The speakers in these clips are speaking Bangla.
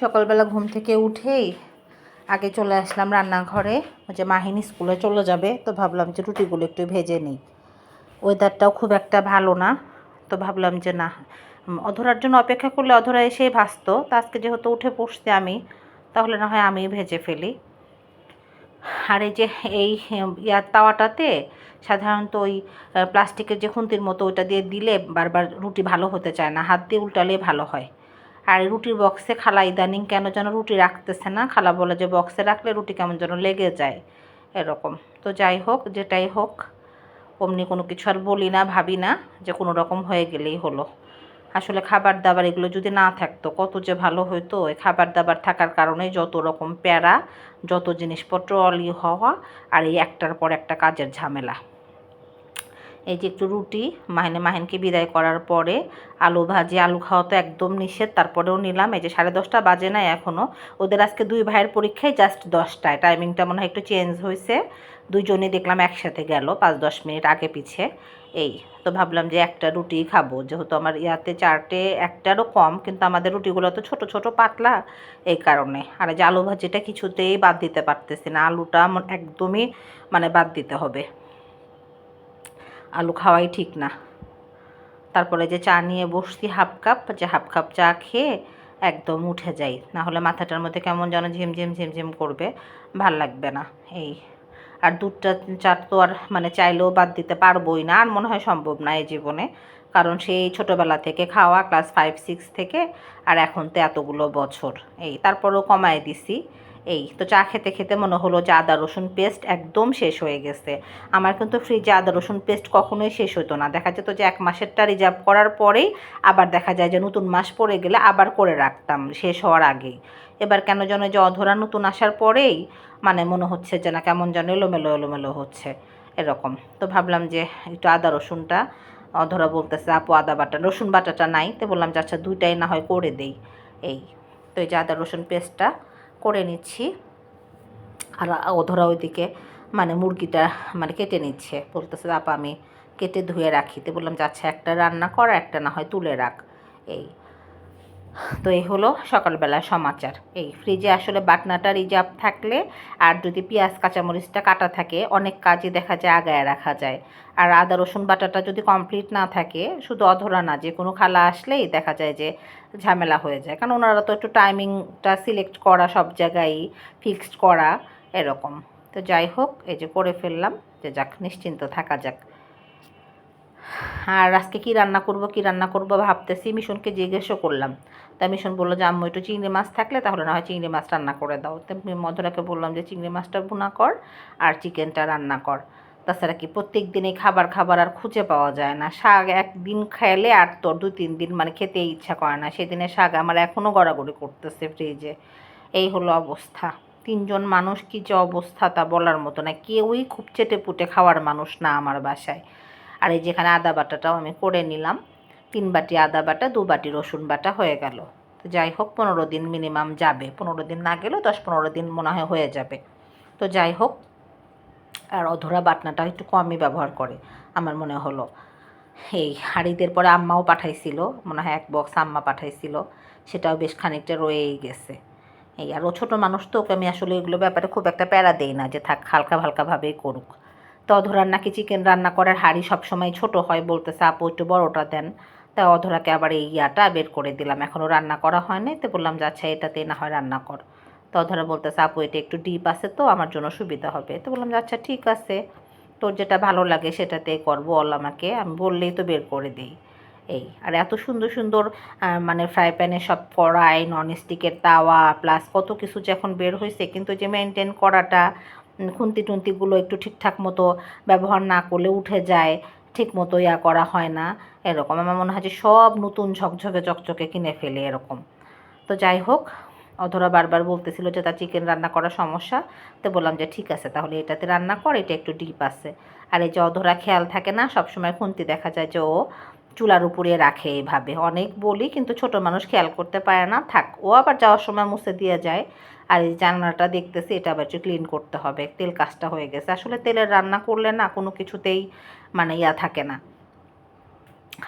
সকালবেলা ঘুম থেকে উঠেই আগে চলে আসলাম রান্নাঘরে। যে মাহিনী স্কুলে চলে যাবে, তো ভাবলাম যে রুটিগুলো একটু ভেজে নিই। ওয়েদারটাও খুব একটা ভালো না, তো ভাবলাম যে না অধরার জন্য অপেক্ষা করলে অধরা এসেই ভাসতো, তো আজকে যেহেতু উঠে পড়ছি আমি, তাহলে না হয় আমি ভেজে ফেলি। আর এই যে এই ইয়ার তাওয়াটাতে সাধারণত ওই প্লাস্টিকের যে খুন্তির মতো ওইটা দিয়ে দিলে বারবার রুটি ভালো হতে চায় না, হাত দিয়ে উল্টালে ভালো হয়। আর রুটির বক্সে খালা ইদানিং কেন যেন রুটি রাখতেছে না? খালা বলে যে বক্সে রাখলে রুটি কেমন যেন লেগে যায়। এরকম। তো যাই হোক, যেটাই হোক, অমনি কোনো কিছু আর বলি না, ভাবি না যে কোনো রকম হয়ে গেলেই হলো। আসলে খাবার দাবার এগুলো যদি না থাকতো, কত যে ভালো হতো এই খাবার দাবার থাকার কারণে যত রকম প্যারা, যত জিনিসপত্র অলি হওয়া আর এই একটার পর একটা কাজের ঝামেলা। এই যে একটু রুটি, মাহিনে মাহিনকে বিদায় করার পরে আলু ভাজি, আলু খাওয়া তো একদম নিষেধ, তারপরেও নিলাম। এই যে সাড়ে দশটা বাজে নাই এখনও ওদের আজকে দুই ভাইয়ের পরীক্ষায় জাস্ট দশটায়। টাইমিংটা মনে হয় একটু চেঞ্জ হয়েছে। দুজনে দেখলাম একসাথে গেল পাঁচ দশ মিনিট আগে পিছে। এই, তো ভাবলাম যে একটা রুটি খাব। যেহেতু আমার ইয়াতে চারটে একটারও কম, কিন্তু আমাদের রুটিগুলো তো ছোট ছোট, পাতলা। এই কারণে। আর যে আলু ভাজিটা কিছুতেই বাদ দিতে পারতেছি না। আলুটা একদমই মানে বাদ দিতে হবে। আলু খাওয়াই ঠিক না। তারপরে যে চা নিয়ে বসছি হাফ কাপ, যে হাফ কাপ চা খেয়ে একদম উঠে যাই। না হলে মাথাটার মধ্যে কেমন যেন ঝিমঝিম ঝিমঝিম করবে, ভালো লাগবে না এই। আর দুধটা চা তো আর মানে চাইলেও বাদ দিতে পারবোই না, আর মনে হয় সম্ভব না এই জীবনে। কারণ সেই ছোটোবেলা থেকে খাওয়া ক্লাস ফাইভ সিক্স থেকে, আর এখন তো এতগুলো বছর। এই তারপরেও কমায় দিছি। এই, তো চা খেতে খেতে মনে হলো যে আদা, রসুন পেস্ট একদম শেষ হয়ে গেছে। আমার কিন্তু ফ্রিজে আদা, রসুন পেস্ট কখনোই শেষ হতো না। দেখা যেত যে এক মাসেরটা রিজার্ভ করার পরেই আবার দেখা যায় যে নতুন মাস পড়ে গেলে আবার করে রাখতাম, শেষ হওয়ার আগেই। এবার কেন যেন যে অধরা নতুন আসার পরেই মানে মনে হচ্ছে যে না, কেমন যেন এলোমেলো এলোমেলো হচ্ছে। এরকম। তো ভাবলাম যে একটু আদা, রসুনটা, অধরা বলতেছে, আপু, আদা বাটা, রসুন বাটাটা নাই। তো বললাম যে আচ্ছা দুইটাই না হয় করে দেই। এই, তো এই যে আদা, রসুন পেস্টটা করে নিচ্ছি। আর অধরা ওইদিকে মানে মুরগিটা মানে কেটে নিচ্ছে। বলতেছে, আপা, আমি কেটে ধুয়ে রাখি। তো বললাম, যে আচ্ছা একটা রান্না কর, একটা না হয় তুলে রাখ। এই তো এই হলো সকালবেলা সমাচার। এই ফ্রিজে আসলে বাটনাটা রিজার্ভ থাকলে আর যদি পেঁয়াজ, কাঁচামরিচটা কাটা থাকে, অনেক কাজই দেখা যায় আগায় রাখা যায়। আর আদা, রসুন বাটাটা যদি কমপ্লিট না থাকে, শুধু অধরা না, যে কোনো খালা আসলেই দেখা যায় যে ঝামেলা হয়ে যায়। কারণ ওনারা তো একটু টাইমিংটা সিলেক্ট করা, সব জায়গায় ফিক্সড করা, এরকম। তো যাই হোক, এই যে করে ফেললাম, যে যাক, নিশ্চিন্ত থাকা যাক। আর আজকে কি রান্না করব, কি রান্না করব ভাবতেছি, মিশনকে জিজ্ঞেসও করলাম। তা মিশন বলল যে, আম্মু, একটু চিংড়ি মাছ থাকলে তাহলে না হয় চিংড়ি মাছ রান্না করে দাও। তো মধুরাকে বললাম যে, চিংড়ি মাছটা ভুনা কর আর চিকেনটা রান্না কর। তাছাড়া কি প্রত্যেক দিনই খাবার খাবার আর খুঁজে পাওয়া যায় না। শাক একদিন খেলে আর তোর দু, তিন দিন মানে খেতে ইচ্ছা করে না। সেদিনের শাক আমার এখনও গড়াগড়ি করতেছে ফ্রিজে। এই হলো অবস্থা। তিনজন মানুষ কি যে অবস্থা তা বলার মতো না। কেউই খুব চেটে পুটে খাওয়ার মানুষ না আমার বাসায়। আর এই যেখানে আদা বাটাটাও আমি করে নিলাম, তিন বাটি আদা বাটা, দু বাটি রসুন বাটা হয়ে গেল। তো যাই হোক, পনেরো দিন মিনিমাম যাবে। পনেরো দিন না গেলেও দশ পনেরো দিন মনে হয় হয়ে যাবে। তো যাই হোক, আর অধরা বাটনাটা একটু কমই ব্যবহার করে, আমার মনে হলো। এই হাড়িদের পরে আম্মাও পাঠাইছিল, মনে হয় এক বক্স আম্মা পাঠাইছিল, সেটাও বেশ খানিকটা রয়েই গেছে। এই আর ও ছোটো মানুষ তো, ওকে আমি আসলে এগুলো ব্যাপারে খুব একটা প্যারা দেই না, যে থাক, হালকা হালকাভাবেই করুক। অধরার নাকি চিকেন রান্না করার হাঁড়ি সবসময় ছোট হয় বলতেছে, আপু, একটু বড়টা দেন। তা অধরাকে আবার এই ইয়াটা বের করে দিলাম। এখনও রান্না করা হয় নাই তো বললাম, যে আচ্ছা এটাতে না হয় রান্না কর। তো অধরা বলতেছে, আপু, এটা একটু ডিপ আছে তো, আমার জন্য সুবিধা হবে। তো বললাম, যে আচ্ছা ঠিক আছে। তোর যেটা ভালো লাগে সেটাতে করব, বল আমাকে। আমি বললেই তো বের করে দিই। এই, আর এত সুন্দর সুন্দর মানে ফ্রাই প্যানে সব কড়াই ননস্টিকের তাওয়া প্লাস কত কিছু যে এখন বের হয়েছে কিন্তু যে মেনটেন করাটা খুন্তি টুন্তিগুলো একটু ঠিকঠাক মতো ব্যবহার না করলে উঠে যায়, ঠিক মতো ইয়া করা হয় না, এরকম। আমার মনে হয় যে সব নতুন ঝকঝকে, চকচকে কিনে ফেলে এরকম। তো যাই হোক, অধরা বারবার বলতেছিল যে তার চিকেন রান্না করার সমস্যা। তো বললাম যে ঠিক আছে, তাহলে এটাতে রান্না কর, এটা একটু ডিপ আছে। আর এই যে অধরা খেয়াল থাকে না, সবসময় খুন্তি দেখা যায় যে ও চুলার উপরে রাখে এইভাবে অনেক বলি, কিন্তু ছোট মানুষ খেয়াল করতে পারে না। থাক, ও আবার যাওয়ার সময় মুছে দিয়ে যায়। আর এই জানলাটা দেখতেছি, এটা আবার একটু ক্লিন করতে হবে। তেল কাজটা হয়ে গেছে। আসলে তেলের রান্না করলে না, কোনো কিছুতেই মানে ইয়া থাকে না।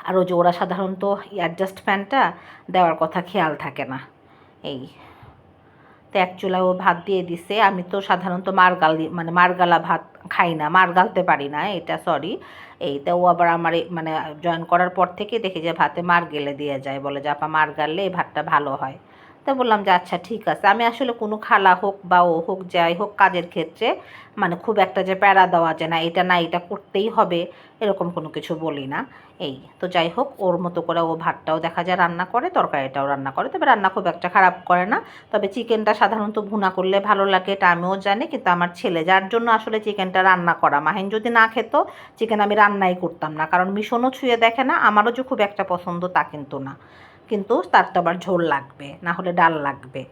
আর ওই যে ওরা সাধারণত অ্যাডজাস্ট ফ্যানটা দেওয়ার কথা খেয়াল থাকে না। এই তো এক চুলাও ভাত দিয়ে দিছে। আমি তো সাধারণত মারগাল মানে মারগালা ভাত খাই না, মার মারগালতে পারি না, এটা সরি এইটা ও আবার আমার মানে জয়েন করার পর থেকে দেখি যে ভাতে মার গেলে দেওয়া যায়, বলে যে, আপা, মার গাললে এই ভাতটা ভালো হয়। তো বললাম যে আচ্ছা ঠিক আছে। আমি আসলে কোনো খালা হোক বা ও হোক, যাই হোক কাজের ক্ষেত্রে মানে খুব একটা যে প্যারা দেওয়া যায় না, এটা না, এটা করতেই হবে, এরকম কোনো কিছু বলি না। এই, তো যাই হোক, ওর মতো করে ও ভাতটাও দেখা যায় রান্না করে, তরকারিটাও রান্না করে। তবে রান্না খুব একটা খারাপ করে না। তবে চিকেনটা সাধারণত ভুনা করলে ভালো লাগে, এটা আমিও জানি, কিন্তু আমার ছেলে যার জন্য আসলে চিকেনটা রান্না করা, মাহিন যদি না খেত, চিকেন আমি রান্নাই করতাম না। কারণ মিশনও ছুঁয়ে দেখে না, আমারও যে খুব একটা পছন্দ তা কিন্তু না। কিন্তু তার তো আবার ঝোল লাগবে, না হলে ডাল লাগবে।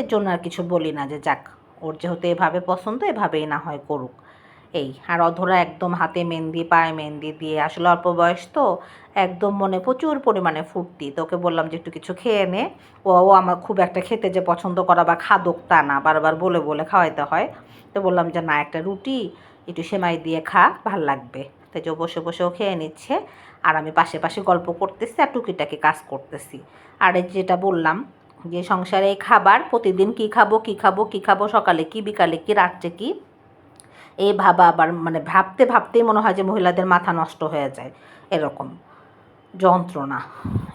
এর জন্য আর কিছু বলি না যে যাক, ওর যেহেতু এভাবে পছন্দ, এভাবেই না হয় করুক। এই, আর অধরা একদম হাতে মেহেন্দি, পায়ে মেহেন্দি দিয়ে, আসলে অল্প বয়স তো, একদম মনে প্রচুর পরিমাণে ফুর্তি। তো ওকে বললাম যে একটু কিছু খেয়ে নে। ও ও আমার খুব একটা খেতে যে পছন্দ করা বা খাদক তা না, বারবার বলে বলে খাওয়াইতে হয়। তো বললাম যে, না, একটা রুটি, একটু সেমাই দিয়ে খা, ভালো লাগবে। তো যে বসে বসেও খেয়ে নিচ্ছে। আর আমি পাশে পাশে গল্প করতেছি আর টুকিটাকি কাজ করতেছি। আর যেটা বললাম যে সংসারে খাবার, প্রতিদিন কি খাব কি খাব কি খাব, সকালে কি, বিকালে কি, রাত্রে কি এই ভাবা আবার মানে ভাবতে ভাবতেই মনে হয় যে মহিলাদের মাথা নষ্ট হয়ে যায়। এরকম যন্ত্রণা।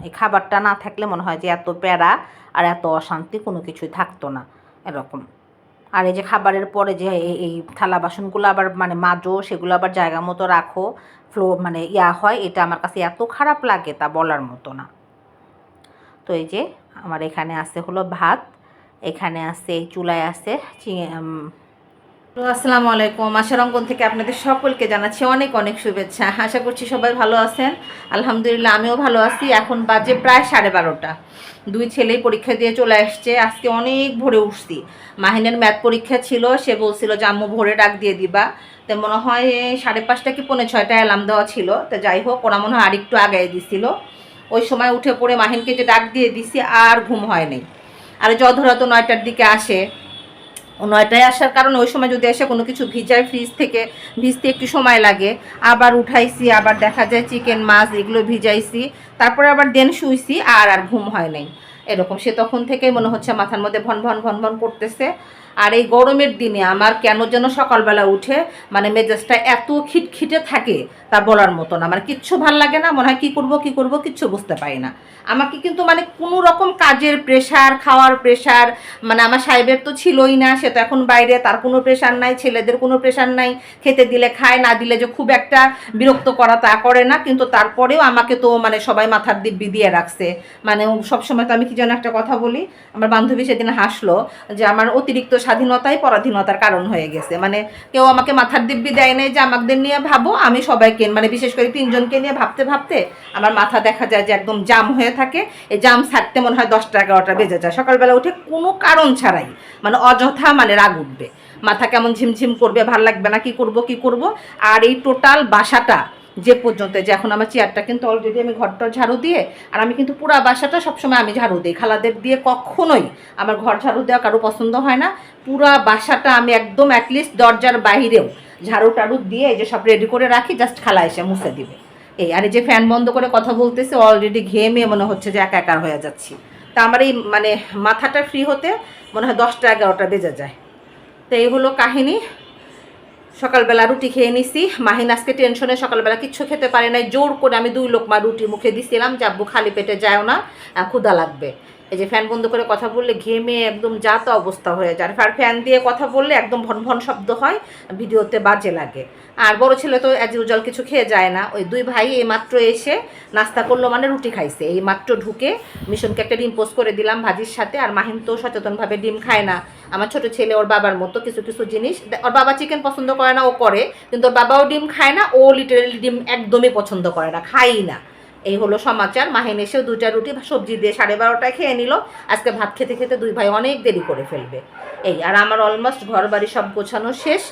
এই খাবারটা না থাকলে মনে হয় যে এত প্যারা আর এত অশান্তি কোনো কিছুই থাকতো না। এরকম। আর এই যে খাবারের পরে যে এই- থালা বাসনগুলো আবার মানে মাজো সেগুলো আবার জায়গা মতো রাখো ফ্লো মানে ইয়া হয় এটা আমার কাছে এত খারাপ লাগে তা বলার মতো না। তো এই যে আমার এখানে আছে হলো ভাত এখানে আছে চুলায় আছে চি- উম, তো আসসালামু আলাইকুম। আশার অঙ্কন থেকে আপনাদের সকলকে জানাচ্ছি অনেক অনেক শুভেচ্ছা। আশা করছি সবাই ভালো আছেন। আলহামদুলিল্লাহ, আমিও ভালো আছি। এখন বাজে প্রায় সাড়ে বারোটা। দুই ছেলেই পরীক্ষা দিয়ে চলে আসছে। আজকে অনেক ভোরে উঠছি। মাহিনের ম্যাথ পরীক্ষা ছিল। সে বলছিল যে, আম্মু, ভোরে ডাক দিয়ে দিবা। তো মনে হয় সাড়ে পাঁচটা কি পৌনে ছয়টা অ্যালার্ম দেওয়া ছিল। তো যাই হোক, ওরা মনে হয় আরেকটু আগায় দিছিল। ওই সময় উঠে পড়ে মাহিনকে যে ডাক দিয়ে দিছি, আর ঘুম হয় নাই। আর জধরা তো নয়টার দিকে আসে। নয়টায় আসার কারণ ওই সময় যদি এসে কোনো কিছু ভিজায় ফ্রিজ থেকে, ভিজতে একটু সময় লাগে, আবার উঠাইছি, আবার দেখা যায় চিকেন মাছ এগুলো ভিজাইছি, তারপরে আবার দেন শুইছি, আর আর ঘুম হয় নাই। এরকম সে তখন থেকেই মনে হচ্ছে মাথার মধ্যে ভন ভন ভন ভন করতেছে আর এই গরমের দিনে আমার কেন যেন সকালবেলা উঠে মানে মেজাজটা এত খিটখিটে থাকে তা বলার মতো না মানে কিচ্ছু ভালো লাগে না, মনে হয় কী করব কী করব কিচ্ছু বুঝতে পারি না। আমাকে কিন্তু মানে কোনো রকম কাজের প্রেশার খাওয়ার প্রেশার মানে আমার সাহেবের তো ছিলই না, সে তো এখন বাইরে, তার কোনো প্রেশার নাই, ছেলেদের কোনো প্রেশার নাই, খেতে দিলে খায়, না দিলে যে খুব একটা বিরক্ত করা তা করে না, কিন্তু তারপরেও আমাকে তো মানে সবাই মাথার দিব্যি দিয়ে রাখছে। মানে সবসময় তো আমি কি যেন একটা কথা বলি, আমার বান্ধবী সেদিন হাসলো যে আমার অতিরিক্ত স্বাধীনতাই পরাধীনতার কারণ হয়ে গেছে। মানে কেউ আমাকে মাথার দিব্যি দেয় নাই যে আমাদের নিয়ে ভাবো, আমি সবাইকে মানে বিশেষ করে তিনজনকে নিয়ে ভাবতে ভাবতে আমার মাথা দেখা যায় যে একদম জাম হয়ে থাকে। এই জাম ছাড়তে মনে হয় দশটা, এগারোটা বেজে যায়। সকালবেলা উঠে কোনো কারণ ছাড়াই মানে অযথা মানে রাগ উঠবে। মাথা কেমন ঝিমঝিম করবে, ভালো লাগবে না, কি করব কি করব? আর এই টোটাল বাসাটা যে পর্যন্ত, যে এখন আমার চেয়ারটা কিন্তু অলরেডি আমি ঘরটা ঝাড়ু দিয়ে, আর আমি কিন্তু পুরা বাসাটা সবসময় আমি ঝাড়ু দিই। খালাদের দিয়ে কখনোই আমার ঘর ঝাড়ু দেওয়া কারও পছন্দ হয় না। পুরা বাসাটা আমি একদম অ্যাটলিস্ট দরজার বাইরেও ঝাড়ু টাড়ু দিয়ে এই যে সব রেডি করে রাখি জাস্ট খালা এসে মুছে দিবে। এই, আর যে ফ্যান বন্ধ করে কথা বলতেছে অলরেডি ঘেমে মনে হচ্ছে যে একা একা হয়ে যাচ্ছি। তা আমার এই মানে মাথাটা ফ্রি হতে মনে হয় দশটা এগারোটা বেজে যায়। তো এই হলো কাহিনী। সকালবেলা রুটি খেয়ে নিছি। মাহিন আজকে টেনশনে সকালবেলা কিচ্ছু খেতে পারে নাই। জোর করে আমি দুই লোকমা রুটি মুখে দিছিলাম যে, আব্বু, খালি পেটে যাও না ক্ষুধা লাগবে। এই যে ফ্যান বন্ধ করে কথা বললে ঘেমে একদম যা তো অবস্থা হয়ে যায়। আর ফ্যান দিয়ে কথা বললে একদম ভন ভন শব্দ হয়, ভিডিওতে বাজে লাগে। আর বড় ছেলে তো অ্যাজ ইউজুয়াল কিছু খেয়ে যায় না। ওই দুই ভাই এই মাত্র এসে নাস্তা করল মানে রুটি খাইছে। এই মাত্র ঢুকে মিশনকে একটা ডিম পোস্ট করে দিলাম ভাজির সাথে। আর মাহিন তো সচেতনভাবে ডিম খায় না। আমার ছোট ছেলে ওর বাবার মতো কিছু কিছু জিনিস। ওর বাবা চিকেন পছন্দ করে না, ও করে। কিন্তু ওর বাবাও ডিম খায় না, ও লিটারেলি ডিম একদমই পছন্দ করে না খাই না। এই হলো সমাচার। মাহিন এসেও দুটা রুটি, সবজি দিয়ে সাড়ে বারোটায় খেয়ে নিল। আজকে ভাত খেতে খেতে দুই ভাই অনেক দেরি করে ফেলবে। এই, আর আমার অলমোস্ট ঘর বাড়ি সব গোছানো শেষ।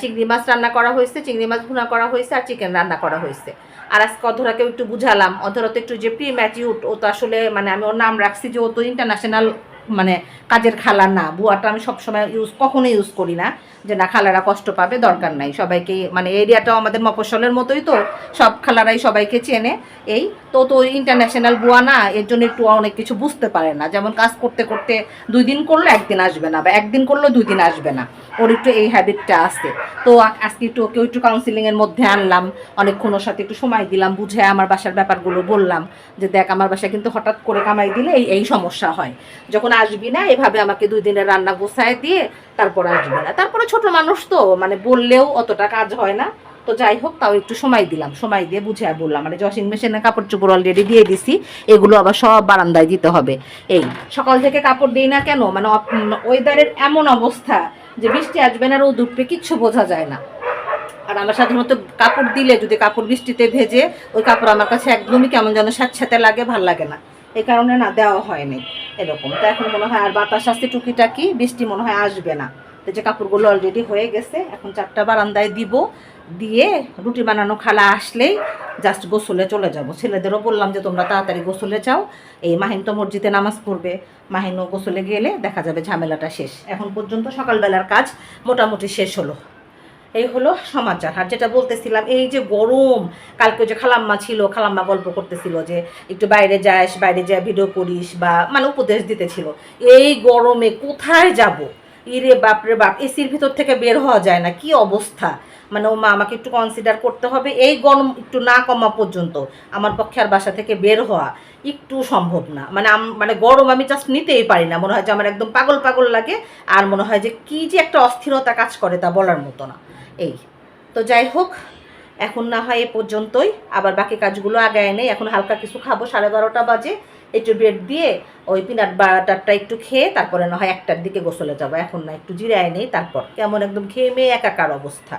চিংড়ি মাছ রান্না করা হয়েছে, চিংড়ি মাছ ভুনা করা হয়েছে আর চিকেন রান্না করা হয়েছে। আর আজকে অধরাকেও একটু বুঝালাম। অধরা তো একটু যে প্রি ম্যাচিউট ও তো আসলে মানে আমি ওর নাম রাখছি যে ও তো ইন্টারন্যাশনাল মানে কাজের খালা না, বুয়াটা আমি সবসময় ইউজ কখনো ইউজ করি না। যে না, খালারা কষ্ট পাবে, দরকার নাই। সবাইকে মানে এরিয়াটাও আমাদের মফসলের মতোই তো। সব খালারাই সবাইকে চেনে। এই, তো তো ইন্টারন্যাশনাল বুয়া না, এর জন্য একটু অনেক কিছু বুঝতে পারে না। যেমন কাজ করতে করতে দুই দিন করলে, একদিন আসবে না, বা একদিন করলেও দুই দিন আসবে না। ওর একটু এই হ্যাবিটটা আছে। তো আজকে একটু, ওকে একটু কাউন্সিলিংয়ের মধ্যে আনলাম। অনেকক্ষণ ওর সাথে একটু সময় দিলাম, বুঝে আমার বাসার ব্যাপারগুলো বললাম। যে দেখ, আমার বাসায় কিন্তু হঠাৎ করে কামাই দিলে এই এই সমস্যা হয়। যখন আসবি না, এভাবে আমাকে দুই দিনের রান্না গোছায় দিয়ে তারপর আসবি না। তারপরে ছোট মানুষ তো মানে বললেও অতটা কাজ হয় না। তো যাই হোক, তাও একটু সময় দিলাম, সময় দিয়ে বুঝে বললাম মানে ওয়াশিং মেশিনে কাপড় চোপড় অলরেডি দিয়ে দিছি, এগুলো আবার সব বারান্দায় দিতে হবে। এই, সকাল থেকে কাপড় দিই না কেন? মানে ওয়েদারের এমন অবস্থা যে বৃষ্টি আসবে না, রোদ উঠবে, কিচ্ছু বোঝা যায় না। আর আমার সাধারণত কাপড় দিলে, যদি কাপড় বৃষ্টিতে ভেজে, ওই কাপড় আমার কাছে একদমই কেমন যেন স্যাঁতস্যাঁতে লাগে, ভালো লাগে না। এই কারণে না দেওয়া হয়নি এরকম। তো এখন মনে হয় আর বাতাস আসছে টুকিটাকি, বৃষ্টি মনে হয় আসবে না। যে কাপড়গুলো অলরেডি হয়ে গেছে, এখন চারটা বারান্দায় দিব, দিয়ে রুটি বানানো খালা আসলেই জাস্ট গোসলে চলে যাব। ছেলেদেরও বললাম যে, তোমরা তাড়াতাড়ি গোসলে যাও। এই মাহিন তো মসজিদে নামাজ পড়বে। মাহিনও গোসলে গেলে দেখা যাবে ঝামেলাটা শেষ। এখন পর্যন্ত সকালবেলার কাজ মোটামুটি শেষ হলো। এই হলো সমাচার। আর যেটা বলতেছিলাম, এই যে গরম, কালকে যে খালাম্মা ছিল, খালাম্মা গল্প করতেছিল যে একটু বাইরে যাস, বাইরে যা ভিডিও করিস বা মানে উপদেশ দিতেছিল। এই গরমে কোথায় যাব? ইরে বাপরে বাপ, এসির ভিতর থেকে বের হওয়া যায় না, কি অবস্থা? মানে ও মা, আমাকে একটু কনসিডার করতে হবে, এই গরম একটু না কমা পর্যন্ত আমার পক্ষে আর বাসা থেকে বের হওয়া একটু সম্ভব না। মানে মানে গরম আমি জাস্ট নিতেই পারি না, মনে হয় যে আমার একদম পাগল পাগল লাগে, আর মনে হয় যে কি যে একটা অস্থিরতা কাজ করে তা বলার মতো না। এই। তো যাই হোক, এখন না হয় এ পর্যন্তই। আবার বাকি কাজগুলো আগায় নেই। এখন হালকা কিছু খাব, সাড়ে বারোটা বাজে। একটু ব্রেড দিয়ে ওই পিনাট বাটারটা একটু খেয়ে তারপরে না হয় একটার দিকে গোসলে যাব। এখন না একটু জিরায় নেই, তারপর। কেমন একদম মেয়ে একাকার অবস্থা।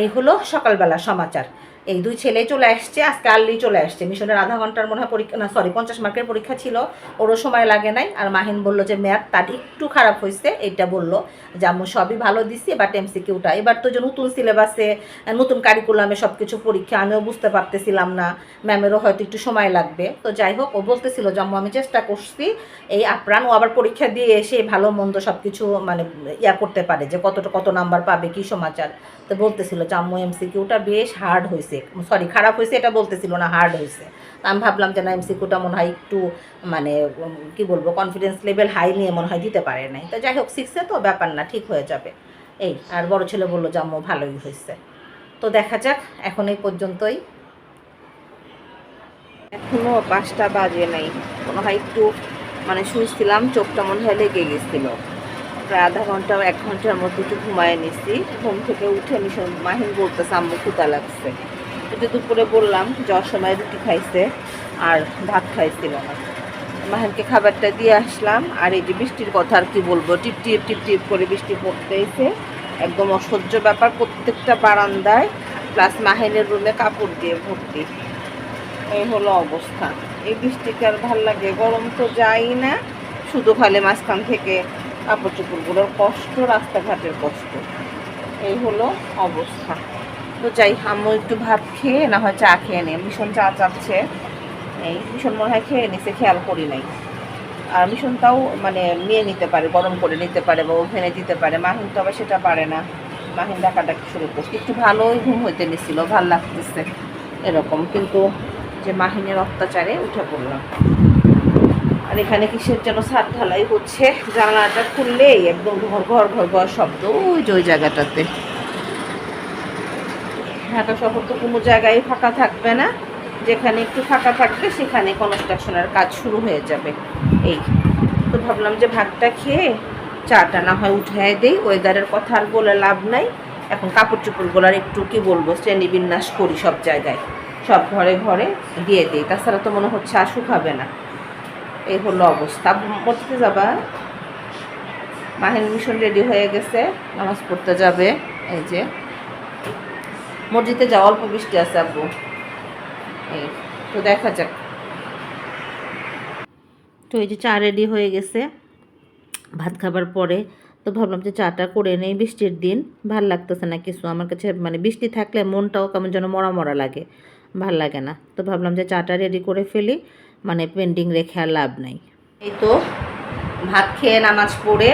এই হলো সকালবেলা সমাচার। এই দুই ছেলে চলে আসছে, আজকে আর্লি চলে আসছে। মিশনের আধা ঘণ্টার মনে হয় পরীক্ষা, না সরি পঞ্চাশ মার্কের পরীক্ষা ছিল। ওরও সময় লাগে নাই। আর মাহিন বলল যে, ম্যাথ তার একটু খারাপ হয়েছে। এইটা বলল যে, আম্মু, সবই ভালো দিছি বাট এমসিকিউটা এবার তো যে নতুন সিলেবাসে, নতুন কারিকুলামে সব কিছু পরীক্ষা, আমিও বুঝতে পারতেছিলাম না। ম্যামেরও হয়তো একটু সময় লাগবে। তো যাই হোক, ও বলতেছিল যে আমি চেষ্টা করছি এই আপ্রাণ ও আবার পরীক্ষা দিয়ে এসে ভালো মন্দ সব কিছু মানে ইয়া করতে পারে যে, কতটা, কত নাম্বার পাবে, কি সমাচার। তো বলতেছিল যে, আম্মু এমসিকিউটা বেশ হার্ড হয়েছে। সরি খারাপ হয়েছে এটা বলতেছিল না হার্ড হয়েছে। আমি ভাবলাম যে না এমসিকিউটা মনে হয় একটু মানে কি বলব কনফিডেন্স লেভেল হাই নিয়ে মনে হয় দিতে পারে নাই। তো যাই হোক সিক্সে তো ব্যাপার না, ঠিক হয়ে যাবে। এই, আর বড় ছেলে বলল যে, আম্মু, ভালোই হয়েছে। তো দেখা যাক, এখন এই পর্যন্তই। এখনও পাঁচটা বাজে নাই। মনে হয় একটু মানে শুয়েছিলাম, চোখটা মনে হয় লেগে গেছিল। প্রায় আধা ঘণ্টা, এক ঘণ্টার মতো একটু ঘুমায় নিছি। ঘুম থেকে উঠে মিশন মাহিন বলতেছে, আম্মু ক্ষুদা লাগছে। একটু দুপুরে বললাম যাওয়ার সময় রুটি খাইছে আর ভাত খাইছিল না। মাহিনকে খাবারটা দিয়ে আসলাম, আর এই যে বৃষ্টির কথা আর কি বলব, টিপ টিপ টিপ টিপ করে বৃষ্টি পড়তেছে। একদম অসহ্য ব্যাপার প্রত্যেকটা বারান্দায় প্লাস মাহিনের রুমে কাপড় দিয়ে ভর্তি। এই হলো অবস্থা। এই বৃষ্টিকে আর ভালো লাগে? গরম তো যাই না, শুধু খালি মাঝখান থেকে কাপড় চোপড়গুলোর কষ্ট, রাস্তাঘাটের কষ্ট। এই হলো অবস্থা। তো যাই, আম্মু একটু ভাত খেয়ে, না হয় চা খেয়ে নে ভীষণ চা চাচ্ছে এই ভীষণ মনে হয় খেয়ে নিছে, খেয়াল করি নাই। আর মিশন তাও মানে নিয়ে নিতে পারে, গরম করে নিতে পারে বা ওভেনে দিতে পারে। মাহিন তো আবার সেটা পারে না। মাহিন ডাকাডাকি শুরু করছে। একটু ভালোই ঘুম হইতে নিছিল, ভালো লাগতেছে এরকম। কিন্তু যে মাহিনের অত্যাচারে উঠে পড়লাম। আর এখানে কিসের যেন ছাদ ঢালাই হচ্ছে, জানালাটা খুললেই একদম ঘর ঘর ঘর ঘর শব্দ। ওই যে ওই জায়গাটাতে। ঢাকা শহর তো কোনো জায়গায় ফাঁকা থাকবে না। যেখানে একটু ফাঁকা থাকবে, সেখানে কনস্ট্রাকশনের কাজ শুরু হয়ে যাবে। এই তো ভাবলাম যে ভাতটা খেয়ে চাটা না হয় উঠায় দেই। ওয়েদারের কথা আর বলে লাভ নাই। এখন কাপড় চোপড়গুলোর একটু কি বলব শ্রেণি বিন্যাস করি সব জায়গায়। সব ঘরে ঘরে দিয়ে দিই। তাছাড়া তো মনে হচ্ছে আর শুকাবে না। এই হলো অবস্থা। পড়তে যাবা? মাহিন মিশন রেডি হয়ে গেছে। নামাজ পড়তে যাবে। এই যে মসজিদে যাওয়া অল্প বৃষ্টি আছে, আব্বু। এই, তো দেখা যাক। তো এই যে চা রেডি হয়ে গেছে, ভাত খাবার পরে। তো ভাবলাম যে চাটা করে নেই বৃষ্টির দিন, ভালো লাগতেছে না কিছু। আমার কাছে মানে বৃষ্টি থাকলে মনটাও কেমন যেন মরা মরা লাগে, ভালো লাগে না। তো ভাবলাম যে চাটা রেডি করে ফেলি মানে পেন্ডিং রেখে আর লাভ নাই। এই তো, ভাত খেয়ে নামাজ পড়ে,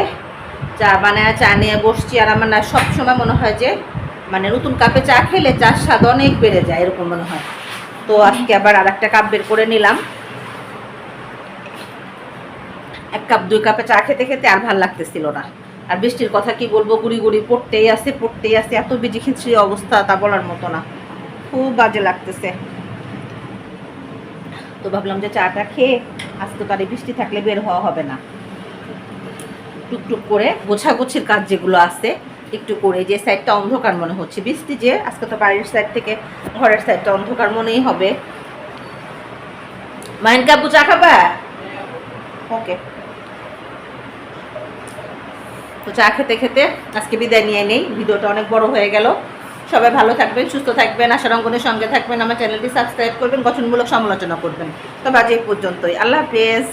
চা বানায়, চা নিয়ে বসছি। আর আমার না সবসময় মনে হয় যে মানে নতুন কাপে চা খেলে চার স্বাদ অনেক বেড়ে যায়, এরকম মনে হয়। তো আজকে আবার আর একটা কাপ বের করে নিলাম। এক কাপ, দুই কাপে চা খেতে খেতে আর ভালো লাগতেছিল না। আর বৃষ্টির কথা কি বলব, গুড়ি গুড়ি পড়তেই আছে পড়তেই আছে, এত বিজি খিচড়ি অবস্থা তা বলার মতো না। খুব বাজে লাগতেছে। তো ভাবলাম যে চাটা খেয়ে আজকে তো আর বৃষ্টি থাকলে বের হওয়া হবে না। টুকটুক করে গোছাগুছির কাজ যেগুলো আছে একটু করে যে সাইডটা অন্ধকার মনে হচ্ছে। বৃষ্টি যে, আজকে তো বাড়ির সাইড থেকে ঘরের সাইডটা অন্ধকার মনেই হবে। মাইন কাপু চা খাবা? ওকে। তো চা খেতে খেতে আজকে বিদায় নিয়ে নেই। ভিডিওটা অনেক বড় হয়ে গেল। সবাই ভালো থাকবেন, সুস্থ থাকবেন আশা রঙ্গনের সঙ্গে থাকবেন। আমার চ্যানেলটি সাবস্ক্রাইব করবেন, গঠনমূলক সমালোচনা করবেন। তবে আজ এই পর্যন্তই। আল্লাহ হাফেজ।